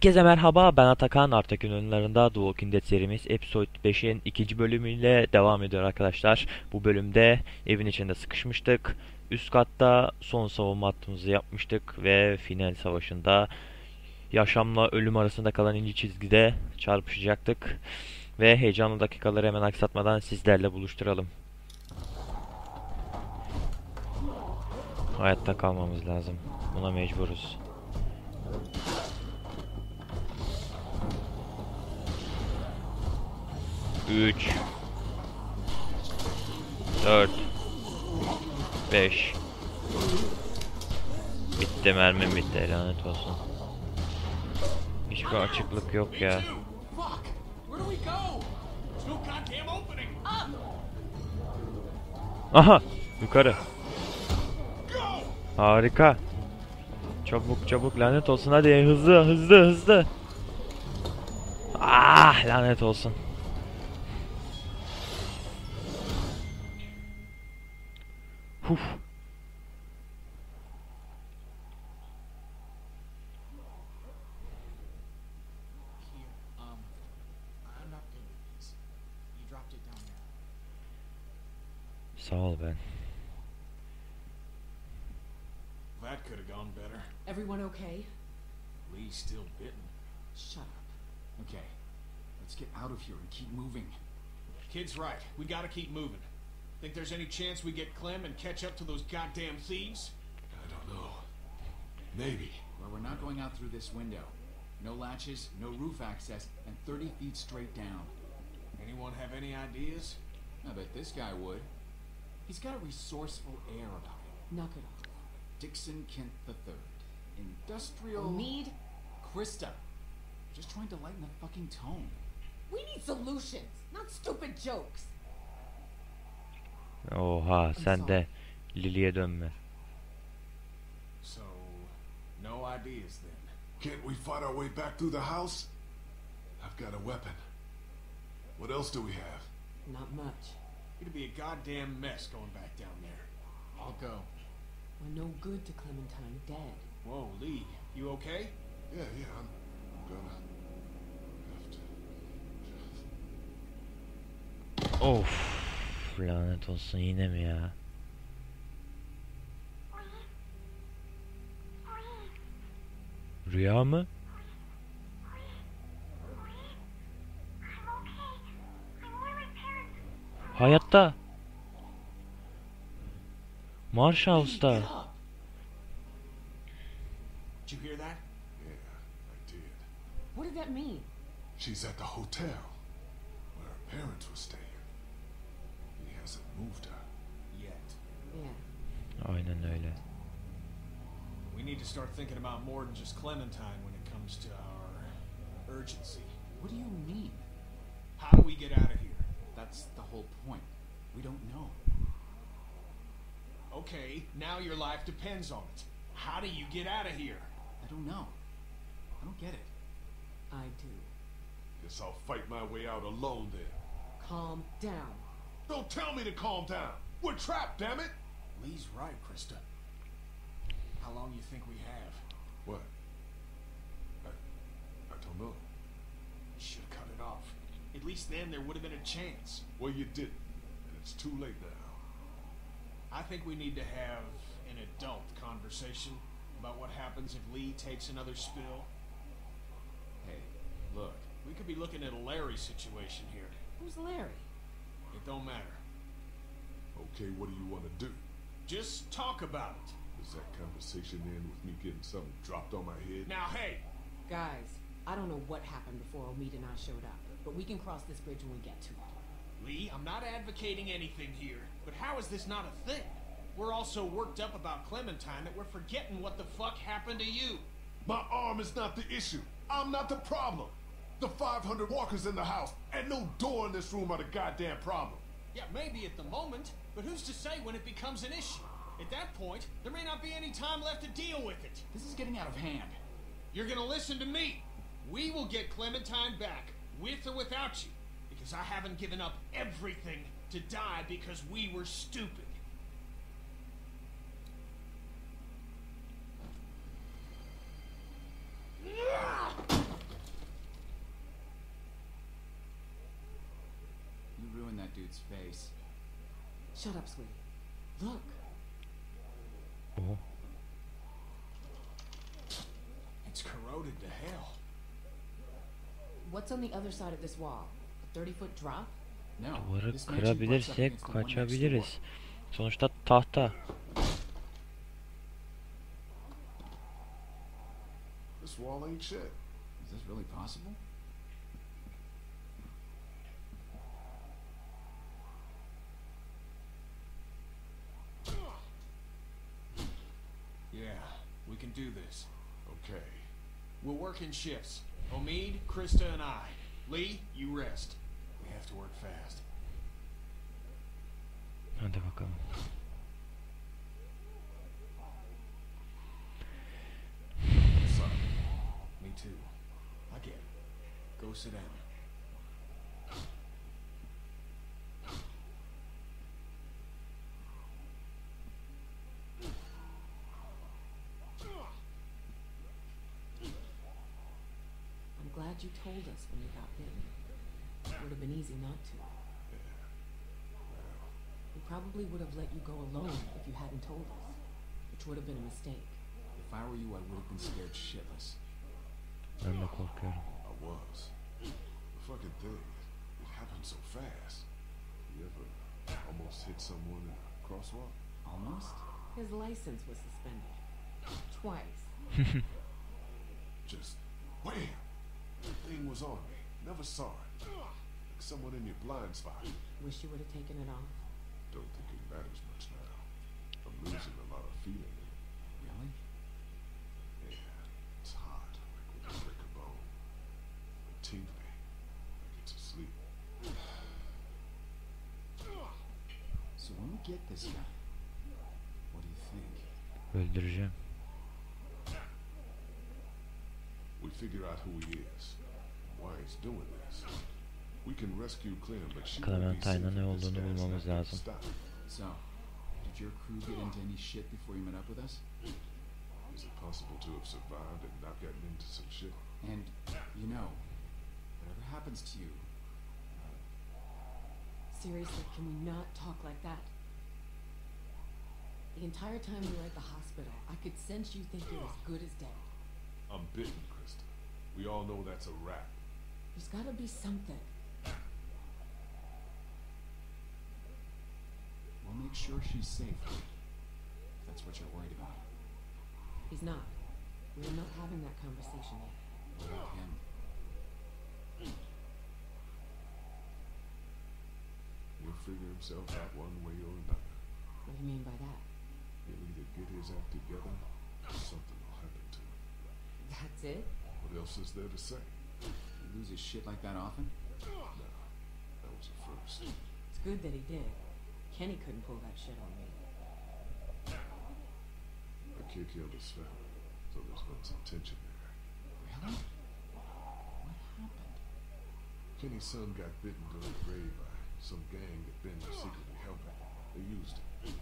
Herkese merhaba ben Atakan Artak'ın önlerinde The Walking Dead serimiz Episode 5'in ikinci bölümüyle devam ediyor arkadaşlar. Bu bölümde evin içinde sıkışmıştık. Üst katta son savunma hattımızı yapmıştık ve final savaşında yaşamla ölüm arasında kalan ince çizgide çarpışacaktık. Ve heyecanlı dakikaları hemen aksatmadan sizlerle buluşturalım. Hayatta kalmamız lazım. Buna mecburuz. Üç. Dört. Beş. Bitti mermim bitti lanet olsun. Hiçbir açıklık yok ya. Aha! Yukarı. Harika. Çabuk çabuk lanet olsun hadi hızlı hızlı hızlı. Ah lanet olsun. Sağ ol ben. That could have gone better. Everyone okay? Lee's still bitten. Shut up. Okay, let's get out of here and keep moving. Kid's right. We gotta keep moving. Think there's any chance we get Clem and catch up to those goddamn thieves? I don't know. Maybe. Well, we're not going out through this window. No latches, no roof access, and 30 feet straight down. Anyone have any ideas? I bet this guy would. He's got a resourceful air about him. Knock it off. Dixon Kent III. Industrial... Need? Krista. Just trying to lighten the fucking tone. We need solutions, not stupid jokes. Oha sen de Lily'e dönme. So, no ideas then. Can't we fight our way back through the house? I've got a weapon. What else do we have? Not much. It'd be a goddamn mess going back down there. I'll go. We're no good to Clementine dead. Whoa, Lee, you okay? Yeah, yeah, I'm, I'm gonna have to. Of lanet olsun yine mi ya? Rüya mı? Hayatta. Marshall'sta. Get up. Did you hear that? Yeah, I did. What did that mean? She's at the hotel where her parents were staying. He hasn't moved her. Yet. Yeah. Aynen öyle. We need to start thinking about more than just Clementine when it comes to our urgency. What do you mean? How do we get out of here? That's the whole point. We don't know. Okay, now your life depends on it. How do you get out of here? I don't know. I don't get it. I do. Guess I'll fight my way out alone then. Calm down. Don't tell me to calm down. We're trapped, damn it. Lee's right, Krista. How long you think we have? What? I, I don't know. You should have cut it off. At least then there would have been a chance. Well, you didn't, and it's too late now. I think we need to have an adult conversation about what happens if Lee takes another spill. Hey, look. We could be looking at a Larry situation here. Who's Larry? It don't matter. Okay, what do you want to do? Just talk about it. Does that conversation end with me getting something dropped on my head? Now, hey, Guys, I don't know what happened before Omid and I showed up, but we can cross this bridge when we get to it. Lee, I'm not advocating anything here, but how is this not a thing? We're all so worked up about Clementine that we're forgetting what the fuck happened to you. My arm is not the issue. I'm not the problem. The 500 walkers in the house and no door in this room are the goddamn problem. Yeah, maybe at the moment, but who's to say when it becomes an issue? At that point, there may not be any time left to deal with it. This is getting out of hand. You're gonna listen to me. We will get Clementine back, with or without you, because I haven't given up everything to die because we were stupid. You ruined that dude's face. Shut up, sweetie. Look. Oh. It's corroded to hell. What's on the other side of this wall? A 30 foot drop? No. Duvarı this mansion butts up kırabilirsek against the one next door. kaçabiliriz. Sonuçta tahta. This wall ain't shit. Is this really possible? Yeah, we can do this. Okay. We'll work in shifts. Omid, Krista, and I. Lee, you rest. We have to work fast. Hadi bakalım. Sorry. Me too. I get it. Go sit down. I'm you told us when you got bitten. It would have been easy not to. We probably would have let you go alone if you hadn't told us, which would have been a mistake. If I were you, I would have been scared shitless. Ben de korkuyorum. I was. The fucking thing. It happened so fast. You ever almost hit someone in a crosswalk? Almost? His license was suspended. Twice. Just wham! The thing was on me. Never saw it. Like someone in your blind spot. Wish you would have taken it off. Don't think it matters much now. I'm losing a lot of feeling in it. Really? Yeah, it's hot, like when you break a bone. But tingly, like it's asleep. So when we get this guy, what do you think? Öldüreceğim. We figure out who he is, why he's doing this. We can rescue Clem, but she won't be Clementine'a safe ne if this olduğunu bulmamız not lazım. So, did your crew get into any shit before you met up with us? Is it possible to have survived and not gotten into some shit? And, you know, whatever happens to you, Seriously, can we not talk like that? The entire time we were at the hospital, I could sense you think you're as good as dead. I'm bitten, Krista. We all know that's a wrap. There's gotta be something. we'll make sure she's safe. That's what you're worried about. He's not. We're not having that conversation yet. What about him? He'll figure himself out one way or another. What do you mean by that? He'll either get his act together or something will happen to him. That's it? What else is there to say? He loses shit like that often? No, that was a first. It's good that he did. Kenny couldn't pull that shit on me. The kid killed his family, so there's been some tension there. Really? What happened? Kenny's son got bitten during the raid by some gang that Ben was secretly helping. They used him.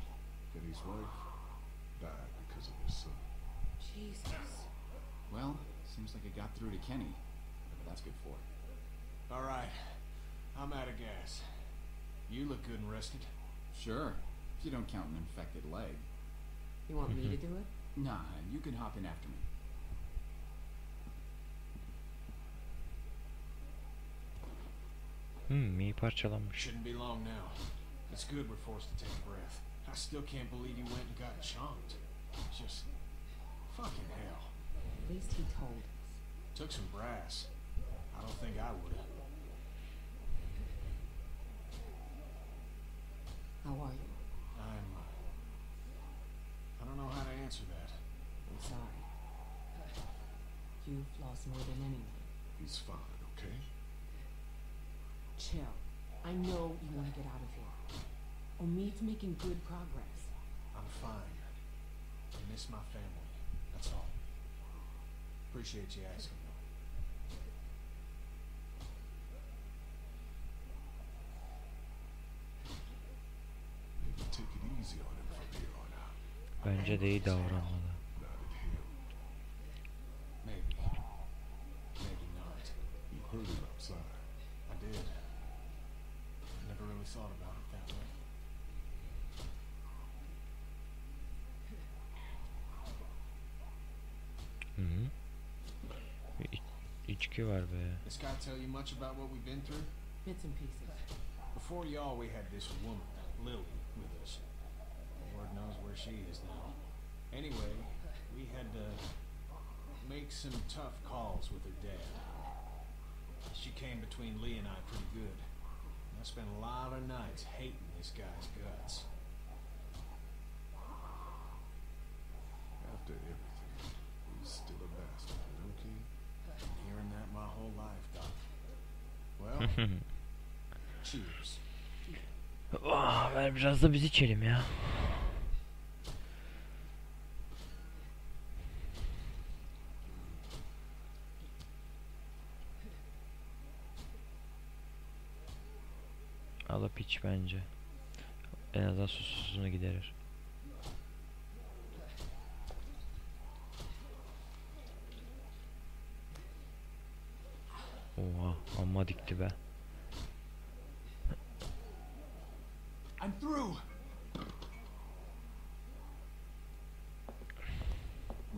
Kenny's wife died because of his son. Jesus. Well, seems like it got through to Kenny. Whatever that's good for. All right. I'm out of gas. You look good and rested. Sure, if you don't count an infected leg. You want me to do it? Nah, you can hop in after me. Hmm, iyi parçalanmış. Shouldn't be long now. It's good we're forced to take a breath. I still can't believe you went and got chunked. Just fucking hell. At least he told us. Took some brass. I don't think I would have. How are you? I'm. Uh, I don't know how to answer that. I'm sorry. You've lost more than anyone. He's fine, okay? Chill. I know you want to get out of here. Omid's making good progress. I'm fine. I miss my family. That's all. Appreciate you asking. Bence de iyi davranmalı. Içki var be. This guy tell you much about what we've been through? Bits and pieces. Before y'all, we had this woman, Lily, with us. Lord knows where she is now. Anyway, we had to make some tough calls with her dad. She came between Lee and I pretty good. I spent a lot of nights hating this guy's guts. Ah, ver biraz da biz içelim ya. Alıp iç bence. En azından susuzluğunu giderir. Oha amma dikti be. I'm through.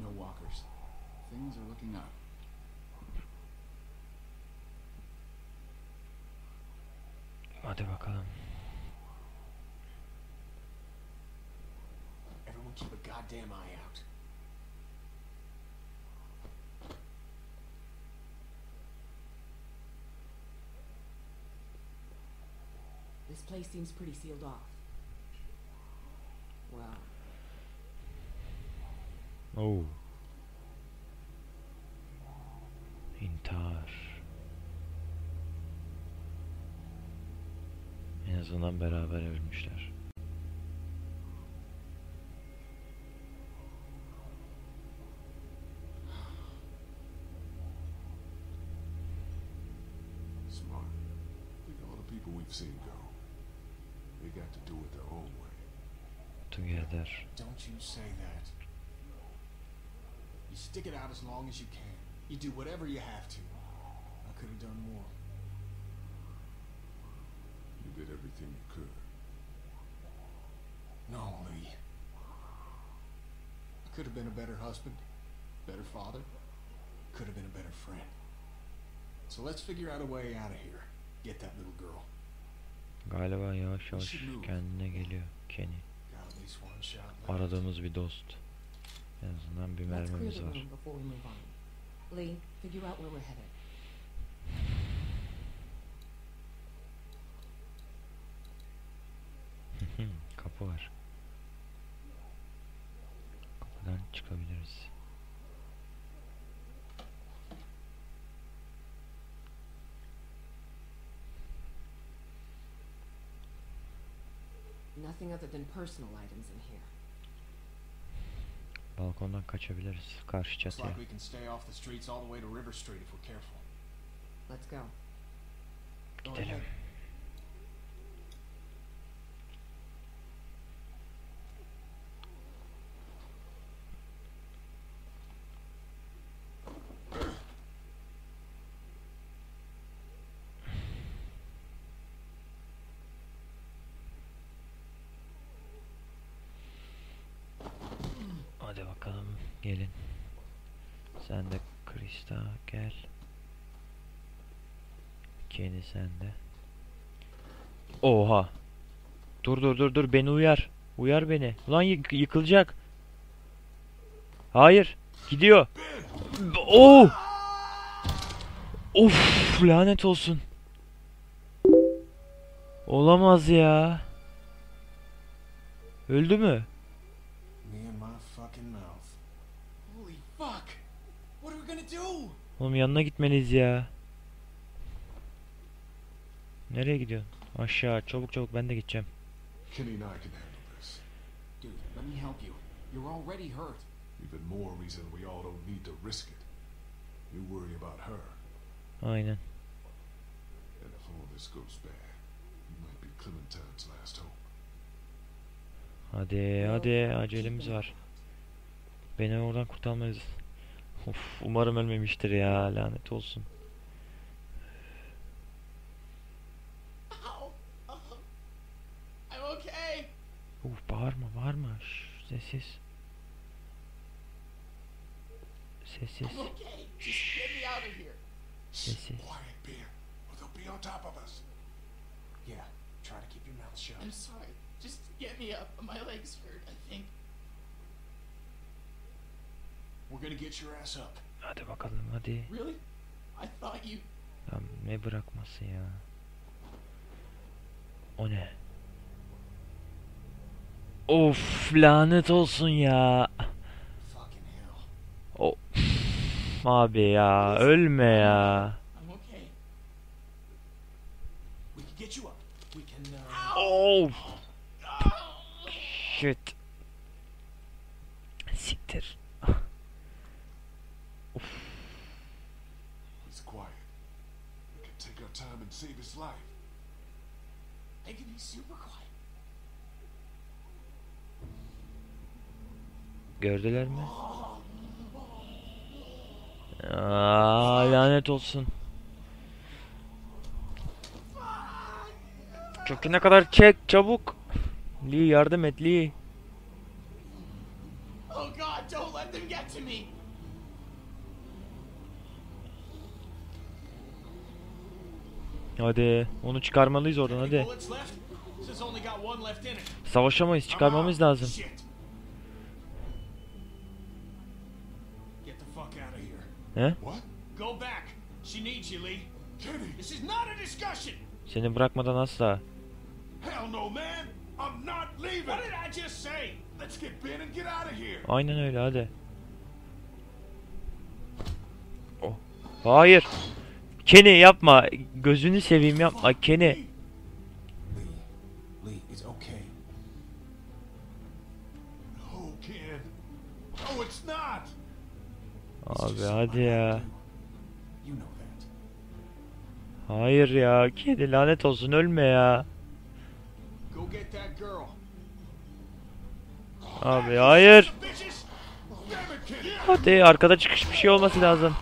No walkers. Things are looking up. Hadi bakalım. Everyone keep a goddamn eye out. This place seems pretty sealed off. Well, Oo. İntihar. En azından beraber ölmüşler. Together. Don't you say that. You stick it out as long as you can. You do whatever you have to. I could have done more. You did everything you could. No, Lee. I could have been a better husband, better father, could have been a better friend. So let's figure out a way out of here. Get that little girl. Galiba yavaş yavaş kendine geliyor Kenny. Aradığımız bir dost. En azından bir mermimiz var. room before we move on. Lee, figure out where we're headed. Kapı var. Kapıdan çıkabiliriz. Nothing other than personal items in here. Balkondan kaçabiliriz. Karşı Looks çatıya. like we can stay off the streets all the way to River Street if we're careful. Let's go. Go Gidelim. ahead. Hadi bakalım gelin. Sen de Krista gel. Kenny sen de. Oha. Dur dur dur dur beni uyar. Uyar beni. Ulan yık- yıkılacak. Hayır. Gidiyor. Oh! Of lanet olsun. Olamaz ya. Öldü mü? Me and my fucking mouth. Holy fuck! What are we gonna do? Oğlum yanına gitmeliyiz ya. Nereye gidiyorsun? Aşağı çabuk çabuk ben de gideceğim. Kenny and I can handle this. Dude, let me help you. You're already hurt. Even more reason we all don't need to risk it. You worry about her, Aynen. and if all this goes bad, you might be Clementine's last hope. Hadi hadi acelemiz var. Beni oradan kurtarmalıyız. Of umarım ölmemiştir ya lanet olsun. Ow! I'm okay! Uf bağırma bağırma. Şş, sessiz. Sessiz. I'm okay. Just get me out of here. Sesi. Quiet, Ben, or they'll be on top of us. Yeah, try to keep your mouth shut. I'm sorry. Just get me up. My legs hurt, I think. We're gonna get your ass up. Hadi bakalım hadi. Really? I thought you. Ya ne bırakması ya. O ne? Of lanet olsun ya. O abi ya ölme ya. I'm okay. We can get you up. We can, uh... Of. Shit. Siktir. He's quiet. We can take our time and save his life. I can be super quiet. Gördüler mi? Aa, lanet olsun. Köküne kadar çek çabuk. Lee yardım et Lee. Oh God! Don't let them get to me. Hadi onu çıkarmalıyız oradan hadi. Savaşamayız çıkarmamız lazım. Get out of here! Aynen öyle hadi. Oh. Hayır. Kenny yapma. Gözünü seveyim yapma Kenny. Abi something hadi ya. Hayır ya. Kenny lanet olsun ölme ya. Abi hayır. Hadi arkada çıkış bir şey olması lazım.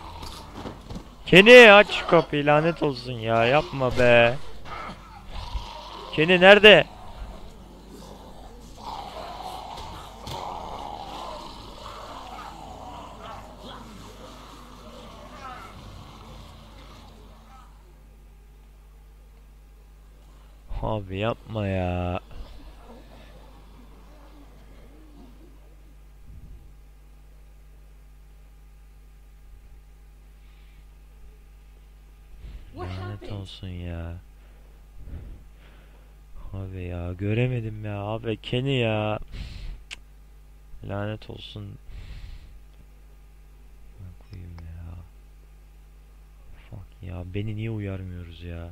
Kenny aç şu kapıyı lanet olsun ya yapma be. Kenny nerede? Abi yapma ya. Lanet olsun ya. Abi ya göremedim ya abi Kenny ya. Lanet olsun. Ya. Fuck ya beni niye uyarmıyoruz ya?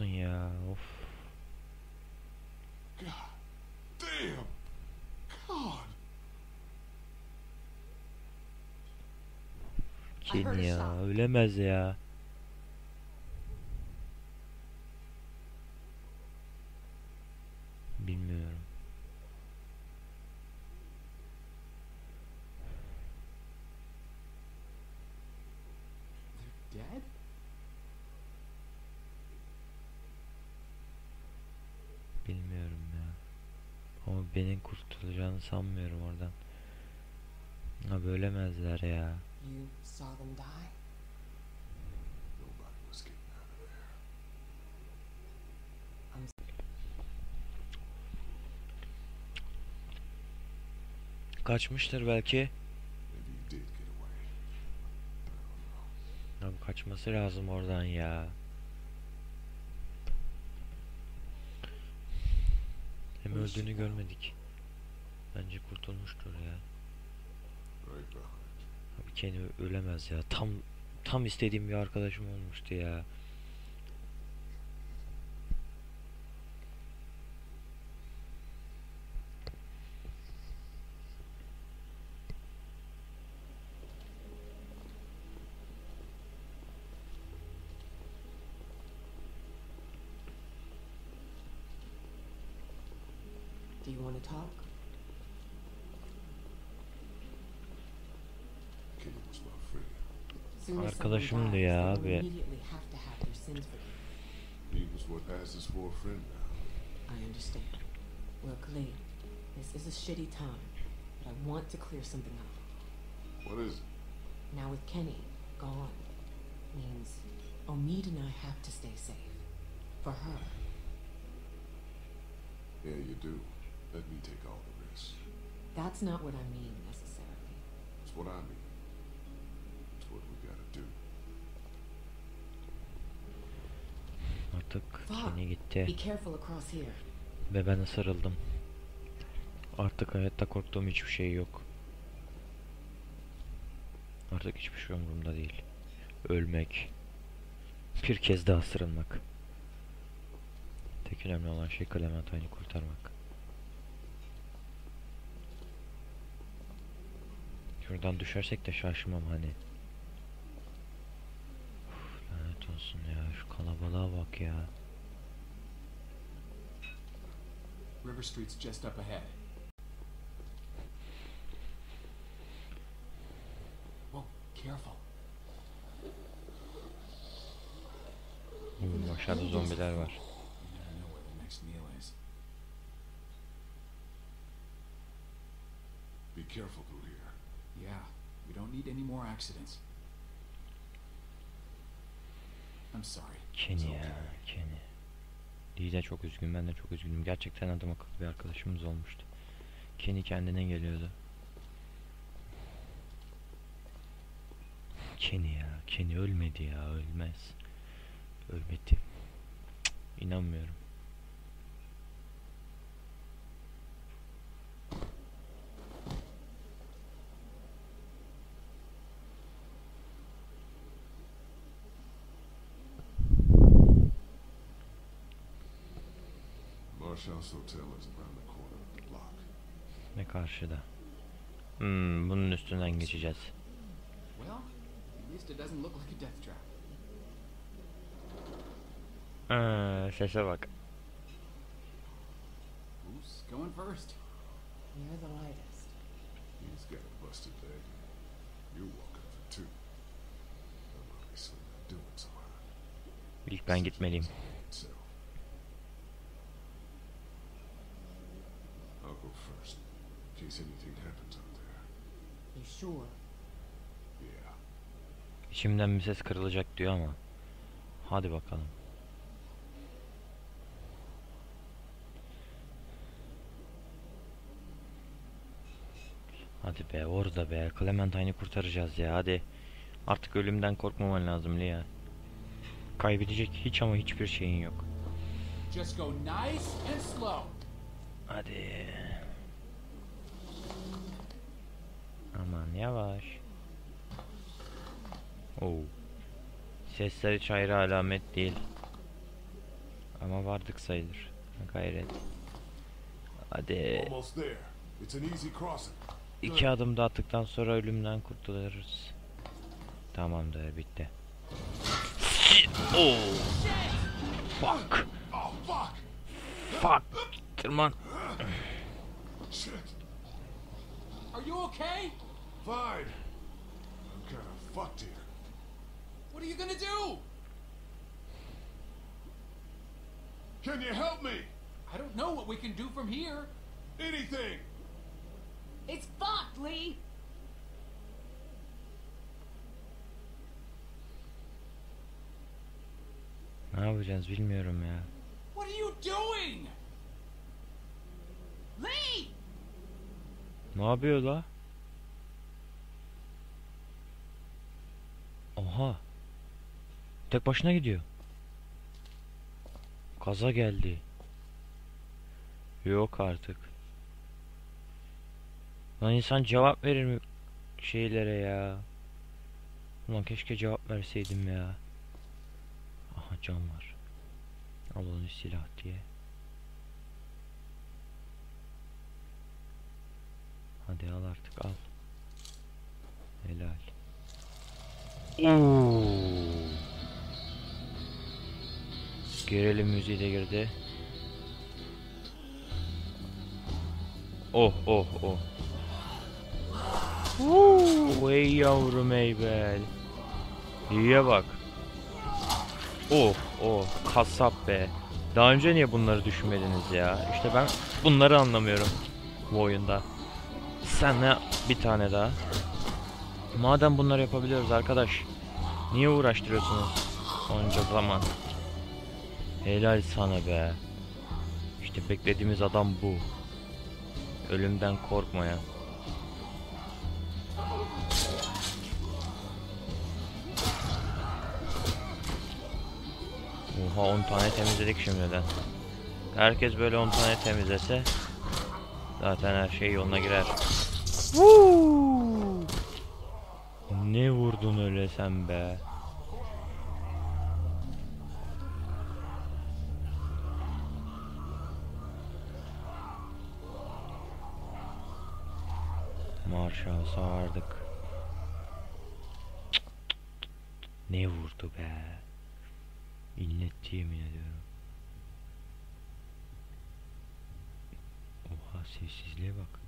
yeah. Euh, Oof. God damn. God. Kenya, euh, Lamazea. Sanmıyorum oradan. Ha bölemezler ya. Kaçmıştır belki. Abi kaçması lazım oradan ya. Hem öldüğünü görmedik. Kurtulmuştur ya. Abi Kenny ö- ölemez ya. Tam tam istediğim bir arkadaşım olmuştu ya. Do you want to talk? A friend now. I understand. Look, Lee, this is a shitty time, but I want to clear something up. What is it? Now with Kenny gone, means Omid and I have to stay safe. For her. Yeah, you do. Let me take all the risks. That's not what I mean necessarily. It's what I mean. Artık. Kenny gitti. Ve ben ısırıldım. Artık hayatta korktuğum hiçbir şey yok. Artık hiçbir şey umurumda değil. Ölmek. Bir kez daha ısırılmak. Tek önemli olan şey Clementine'i kurtarmak. Şuradan düşersek de şaşmam hani. Uf, lanet olsun ya. Şu kalabalığa bak ya. River Street's just up ahead. Whoa, careful. Hmm, aşağıda zombiler var. You never know where the next meal is. Be careful through here. Yeah, we don't need any more accidents. I'm sorry. Kenny ya, Kenny. De çok üzgün, ben de çok üzgünüm. Gerçekten adam akıllı bir arkadaşımız olmuştu. Kenny kendine geliyordu. Kenny ya, Kenny ölmedi ya, ölmez. Ölmedi. Cık, İnanmıyorum. Ne karşıda. Hmm, bunun üstünden geçeceğiz. Well, at least it doesn't look like a death trap. Aa, sese bak. Who's going first? You're the lightest. He's got a busted leg. You're walking for two. I'm obviously not doing so hot. İlk ben gitmeliyim. So. I'll go first, in case anything happens out there. You sure? Yeah. İçimden bir ses kırılacak diyor ama. Hadi bakalım. Hadi be orada be. Clementine'i kurtaracağız ya hadi. Artık ölümden korkmaman lazım Lia. Kaybedecek hiç ama hiçbir şeyin yok. Just go nice and slow. Hadi. Aman yavaş. Oo. Sesler hiç ayrı alamet değil. Ama vardık sayılır. Gayret. Hadi. İki adım daha attıktan sonra ölümden kurtuluruz. Tamamdır bitti. Oo. Fuck. Oh, fuck! Fuck. Tırman. Shit! Are you okay? Fine! I'm kinda fucked here. What are you gonna do? Can you help me? I don't know what we can do from here. Anything! It's fucked, Lee! Ne yapacağız bilmiyorum ya. What are you doing? Lee! Ne yapıyor la? Oha. Tek başına gidiyor. Kaza geldi. Yok artık. Lan insan cevap verir mi şeylere ya? Ulan keşke cevap verseydim ya. Aha cam var. Al onu silah diye. Hadi al artık al. Helal. Oo. Gerilim müziği de girdi. Oh oh oh. Woo, ey yavrum ey bel. İyiye bak. Oh oh kasap be. Daha önce niye bunları düşünmediniz ya? İşte ben bunları anlamıyorum bu oyunda. Sen ne bir tane daha. Madem bunları yapabiliyoruz arkadaş. Niye uğraştırıyorsunuz onca zaman? Helal sana be. İşte beklediğimiz adam bu. Ölümden korkmayan. Oha 10 tane temizledik şimdiden. Herkes böyle 10 tane temizlese zaten her şey yoluna girer. Woo! Ne vurdun öyle sen be? Marşa sardık. Ne vurdu be? İlletti yemin ediyorum. Oha sessizliğe bak.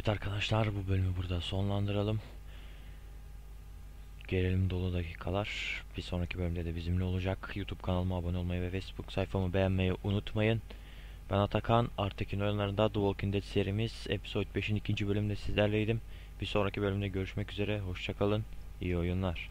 Evet arkadaşlar bu bölümü burada sonlandıralım. Gerilim dolu dakikalar. Bir sonraki bölümde de bizimle olacak. YouTube kanalıma abone olmayı ve Facebook sayfamı beğenmeyi unutmayın. Ben Atakan. Artekin oyunlarında The Walking Dead serimiz Episode 5'in ikinci bölümünde sizlerleydim. Bir sonraki bölümde görüşmek üzere. Hoşçakalın. İyi oyunlar.